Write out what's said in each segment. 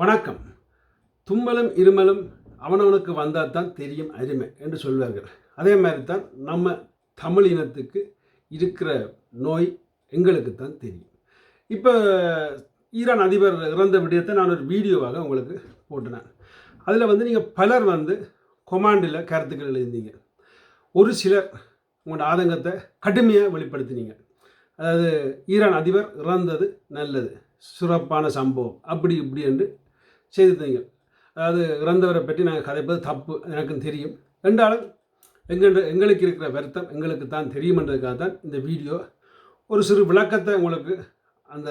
வணக்கம். தும்மலும் இருமலும் அவனவனுக்கு வந்தால் தான் தெரியும் அருமை என்று சொல்வார்கள். அதே மாதிரி தான் நம்ம தமிழ் இனத்துக்கு இருக்கிற நோய் எங்களுக்கு தான் தெரியும். இப்போ ஈரான் அதிபர் இறந்த விடயத்தை நான் ஒரு வீடியோவாக உங்களுக்கு போட்டினேன் அதில் வந்து நீங்கள் பலர் வந்து கொமாண்டில் கருத்துக்கள் எழுதினீங்க. ஒரு சிலர் உங்களோட ஆதங்கத்தை கடுமையாக வெளிப்படுத்தினீங்க. அதாவது ஈரான் அதிபர் இறந்தது நல்லது. சிறப்பான சம்பவம். அப்படி இப்படி என்று செய்திருந்தீங்க அதாவது இறந்தவரை பற்றி நாங்கள் கதைப்பது தப்பு எனக்கும் தெரியும். ரெண்டாலும் எங்கள் எங்களுக்கு இருக்கிற வருத்தம் எங்களுக்கு தான் தெரியுமன்றதுக்காக தான் இந்த வீடியோ. ஒரு சிறு விளக்கத்தை உங்களுக்கு அந்த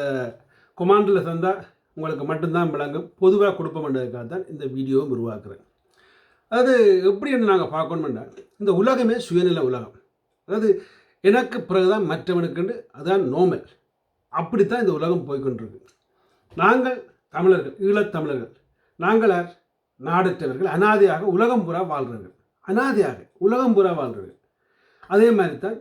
கொமாண்டில் தந்தால் உங்களுக்கு மட்டும்தான் விளங்கும். பொதுவாக கொடுப்போம்ன்றதுக்காக தான் இந்த வீடியோவும் உருவாக்குறேன். அது எப்படின்னு நாங்கள் பார்க்கணுமெண்டா இந்த உலகமே சுயநில உலகம். அதாவது எனக்கு பிறகுதான் மற்றவனுக்குண்டு அதுதான் நோமல் அப்படித்தான் இந்த உலகம் போய்கொண்டிருக்கு நாங்கள் தமிழர்கள் ஈழத்தமிழர்கள் நாங்கள் நாடற்றவர்கள் அனாதையாக உலகம் புறா வாழ்கிறவர்கள் அனாதையாக உலகம் புறா வாழ்கிறவர்கள் அதே மாதிரி தான்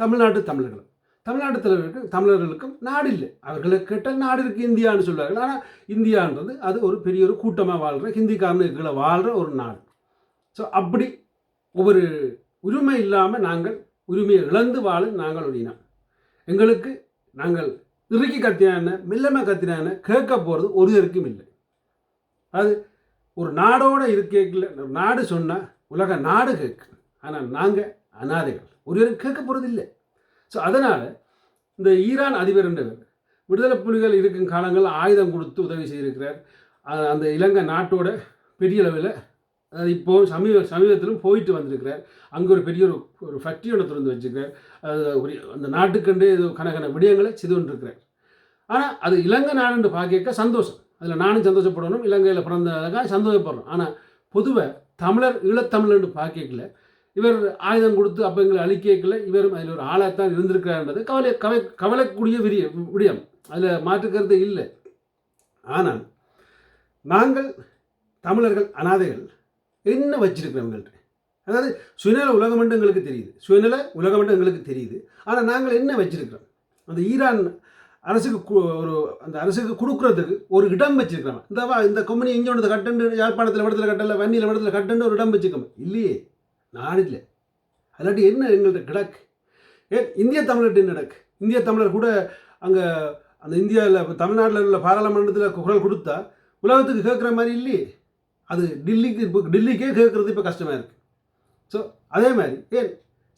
தமிழ்நாட்டு தமிழர்களும். தமிழ்நாட்டு தலைவர்களுக்கு தமிழர்களுக்கும் நாடு இல்லை. அவர்களை கேட்டால் நாடு இருக்குது இந்தியான்னு சொல்வார்கள். ஆனால் இந்தியான்றது அது ஒரு பெரிய ஒரு கூட்டமாக வாழ்கிற ஹிந்திக்காரனுக்கு வாழ்கிற ஒரு நாடு. ஸோ அப்படி ஒவ்வொரு உரிமை இல்லாமல் நாங்கள் உரிமையை இழந்து வாழும் நாங்கள் ஒரு இனம். எங்களுக்கு நாங்கள் இறுக்கி கத்தினான மெல்லமை கத்தினான கேட்க போகிறது ஒருவருக்கும் இல்லை. அது ஒரு நாடோடு இருக்கேக்கில் நாடு சொன்னால் உலக நாடு கேட்கு ஆனால் நாங்கள் அனாதைகள். ஒருவரும் கேட்க போகிறது இல்லை. ஸோ அதனால் இந்த ஈரான் அதிபர் என்றவர் விடுதலை புலிகள் இருக்கும் காலங்களில் ஆயுதம் கொடுத்து உதவி செய்திருக்கிறார். அந்த இலங்கை நாட்டோட பெரிய அளவில் அது இப்போ சமீப சமீபத்திலும் போயிட்டு வந்திருக்கிறார். அங்கே ஒரு பெரிய ஒரு ஒரு ஃபேக்ட்ரி ஒன்று திறந்து வச்சுருக்கார் அது அந்த நாட்டுக்கண்டே ஏதோ கணக்கான விடயங்களை செய்து கொண்டிருக்கிறார். ஆனால் அது இலங்கை நாடுன்னு பார்க்க சந்தோஷம். அதில் நானும் சந்தோஷப்படணும் இலங்கையில் பிறந்ததாக சந்தோஷப்படுறோம் ஆனால் பொதுவாக தமிழர் ஈழத்தமிழர்னு பார்க்கல இவர் ஆயுதம் கொடுத்து அப்போ எங்களை அழிக்கல இவரும் அதில் ஒரு ஆளாகத்தான் இருந்திருக்கிறார்ன்றது கவலை கவலை கவலைக்கூடிய விரிய விடியம். அதில் மாற்றுக்கிறது இல்லை. ஆனால் நாங்கள் தமிழர்கள் அனாதைகள் என்ன வச்சிருக்கிறவங்கள்ட்ட அதாவது சுயநல உலகம் மட்டும் எங்களுக்கு தெரியுது. சுயநல உலகம் மட்டும் எங்களுக்கு தெரியுது. ஆனால் நாங்கள் என்ன வச்சிருக்கிறோம்? அந்த ஈரான் அரசுக்கு ஒரு அந்த அரசுக்கு கொடுக்குறதுக்கு ஒரு இடம் வச்சிருக்கிறோம் இந்த வா இந்த கம்பெனி இங்கே ஒன்று கட்டண்டு யாழ்ப்பாணத்தில் இடத்துல கட்டல வன்னியில் இடத்துல கட்டண்டு ஒரு இடம் வச்சுக்கோங்க இல்லையே நாடு இல்லை. அதாட்டி என்ன எங்கள்கிட்ட கிடக்கு? ஏன் இந்திய தமிழர்கிட்ட என்ன கிடக்கு? இந்திய தமிழர் கூட அங்கே அந்த இந்தியாவில் தமிழ்நாட்டில் உள்ள பாராளுமன்றத்தில் குரல் கொடுத்தா உலகத்துக்கு கேட்குற மாதிரி இல்லையே. அது டில்லிக்கு இப்போ டில்லிக்கே கேட்குறது இப்போ கஷ்டமாக இருக்குது ஸோ அதே மாதிரி ஏன்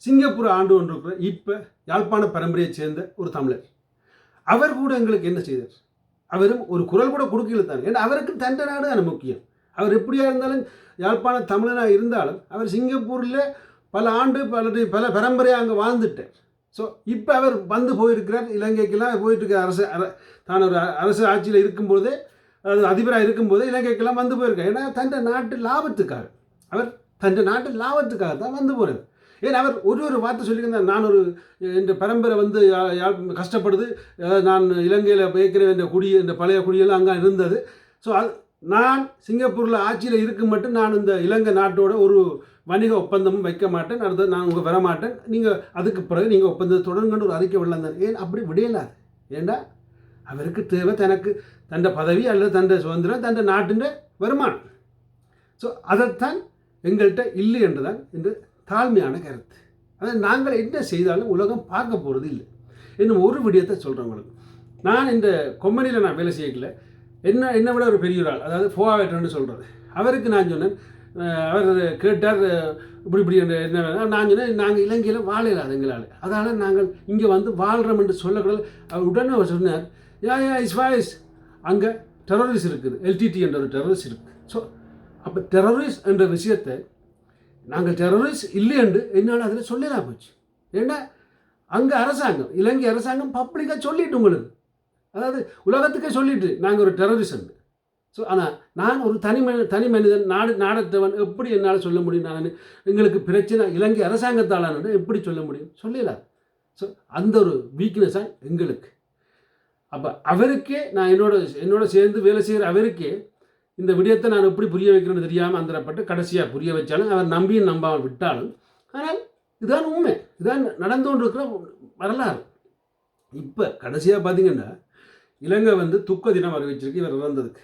சிங்கப்பூர் ஆண்டு ஒன்று இருக்கிற இப்போ யாழ்ப்பாண பரம்பரையை சேர்ந்த ஒரு தமிழர். அவர் கூட எங்களுக்கு என்ன செய்தார்? அவரும் ஒரு குரல் கூட கொடுக்கல தான். ஏன்னா அவருக்கு தண்டை நாடு அது முக்கியம். அவர் எப்படியா இருந்தாலும் யாழ்ப்பாண தமிழனாக இருந்தாலும் அவர் சிங்கப்பூரில் பல ஆண்டு பல பல பரம்பரையாக அங்கே வாழ்ந்துட்டார். ஸோ இப்போ அவர் வந்து போயிருக்கிறார். இலங்கைக்கெல்லாம் போயிட்டுருக்க அரசு அர- தான் ஒரு அரசு ஆட்சியில் இருக்கும்போதே அது அதிபராக இருக்கும்போதே இலங்கைக்கெல்லாம் வந்து போயிருக்கார். ஏன்னா தன் நாட்டு லாபத்துக்காக அவர் தன் நாட்டு லாபத்துக்காக தான் வந்து போகிறார் ஏன் அவர் ஒரு ஒரு வார்த்தை சொல்லியிருந்தார் நான் ஒரு என்ற பரம்பரை வந்து யா- கஷ்டப்படுது நான் இலங்கையில் பேக்கிற இந்த குடி இந்த பழைய குடியெல்லாம் அங்கே இருந்தது. ஸோ அது நான் சிங்கப்பூரில் ஆட்சியில் இருக்க மட்டும் நான் இந்த இலங்கை நாட்டோட ஒரு வணிக ஒப்பந்தமும் வைக்க மாட்டேன். அடுத்தது நான் உங்கள் வர மாட்டேன் நீங்கள் அதுக்கு பிறகு நீங்கள் ஒப்பந்தத்தை தொடருங்கன்னு ஒரு அறிக்கை விடலாம் ஏன் அப்படி விடையலாது ஏண்டா? அவருக்கு தேவை தனக்கு தண்ட பதவி அல்லது தண்ட சுதந்திரம் தண்ட நாட்டின் வருமானம். ஸோ அதைத்தான் எங்கள்கிட்ட இல்லை என்றுதான் என்று தாழ்மையான கருத்து. அதாவது நாங்கள் என்ன செய்தாலும் உலகம் பார்க்க போகிறது இல்லை இன்னும் ஒரு விடயத்தை சொல்கிறேன் உங்களுக்கு. நான் இந்த கொம்பனியில் நான் வேலை செய்யல என்ன என்னை விட ஒரு பெரிய ஒரு ஆள். அதாவது ஃபோவாவேட்டர்னு சொல்கிறது அவருக்கு நான் சொன்னேன் அவர் கேட்டார் இப்படி இப்படி என்று என்ன நான் சொன்னேன் நாங்கள் இலங்கையில் வாழலாது எங்களால். அதனால் நாங்கள் இங்கே வந்து வாழ்கிறோம் என்று சொல்லக்கூடாது. அவர் உடனே அவர் சொன்னார் யா யா இஸ் வாய்ஸ். அங்கே டெரரிஸ்ட் இருக்குது. எல்டிடி என்ற ஒரு டெரரிஸ்ட் இருக்குது ஸோ அப்போ டெரரிஸ்ட் என்ற விஷயத்தை நாங்கள் டெரரிஸ்ட் இல்லை என்று என்னால் அதில் சொல்லலாம் போச்சு. ஏன்னா அங்கே அரசாங்கம் இலங்கை அரசாங்கம் பப்ளிக்காக சொல்லிட்டு உங்களுக்கு. அதாவது உலகத்துக்கே சொல்லிட்டு நாங்கள் ஒரு டெரரிஸ்ட் ஸோ ஆனால் நான் ஒரு தனி மனி தனி மனிதன் நாடு நாடத்தவன் எப்படி என்னால் சொல்ல முடியும்? நான் எங்களுக்கு பிரச்சனை இலங்கை அரசாங்கத்தாலான எப்படி சொல்ல முடியும்? சொல்லலாம். ஸோ அந்த ஒரு வீக்னஸாக எங்களுக்கு. அப்போ அவருக்கே நான் என்னோட என்னோட சேர்ந்து வேலை செய்கிற அவருக்கே இந்த விடயத்தை நான் எப்படி புரிய வைக்கிறேன்னு தெரியாமல் அந்தரப்பட்டு கடைசியாக புரிய வச்சாலும் அவர் நம்பியும் நம்பாமல் விட்டாலும் ஆனால் இதுதான் உண்மை. இதுதான் நடந்து கொண்டிருக்கிற வரலாறு. இப்போ கடைசியாக பார்த்தீங்கன்னா இலங்கை வந்து துக்க தினம் அறிவிச்சிருக்கு இவர் இறந்ததுக்கு.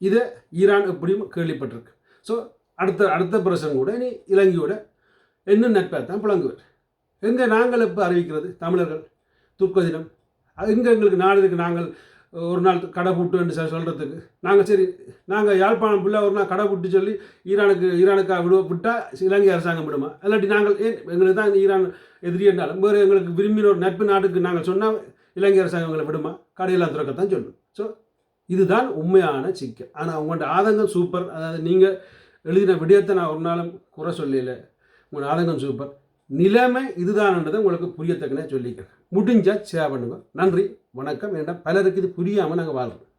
இதை ஈரான் எப்படியும் கேள்விப்பட்டிருக்கு. ஸோ அடுத்த அடுத்த பிரசன் கூட இனி இலங்கையோட என்ன நட்பாக தான் புழங்குவார் எங்கே நாங்கள் எப்போ அறிவிக்கிறது? தமிழர்கள் துக்க தினம். எங்கே எங்களுக்கு நாடு நாங்கள் ஒரு நாள் கடை பூட்டுன்னு சார் சொல்கிறதுக்கு நாங்கள் சரி நாங்கள் யாழ்ப்பாணம் பிள்ளை ஒரு நாள் கடை பூட்டு சொல்லி ஈரானுக்கு ஈரானுக்காக விடுவ விட்டால் இலங்கை அரசாங்கம் விடுமா? இல்லாட்டி நாங்கள் ஏன் எங்களுக்கு தான் ஈரான் எதிரி என்றாலும் வேறு எங்களுக்கு விரும்பின ஒரு நட்பு நாட்டுக்கு நாங்கள் சொன்னால் இலங்கை அரசாங்கம் எங்களை விடுமா? கடையெல்லாம் திறக்கத்தான் சொல்லும். ஸோ இதுதான் உண்மையான சிக்கல். ஆனால் உங்கள்கிட்ட ஆதங்கம் சூப்பர் அதாவது நீங்கள் எழுதின விடயத்தை நான் ஒரு நாளும் குறை சொல்லல. உங்களோட ஆதங்கம் சூப்பர் நிலைமை இதுதான்ன்றதை உங்களுக்கு புரியத்தக்கனே சொல்லிக்கிறேன். முடிஞ்சால் சேவை பண்ணுங்க. நன்றி. வணக்கம் ஏன்னா பலருக்கு இது புரியாமல் நாங்கள் வாழ்கிறோம்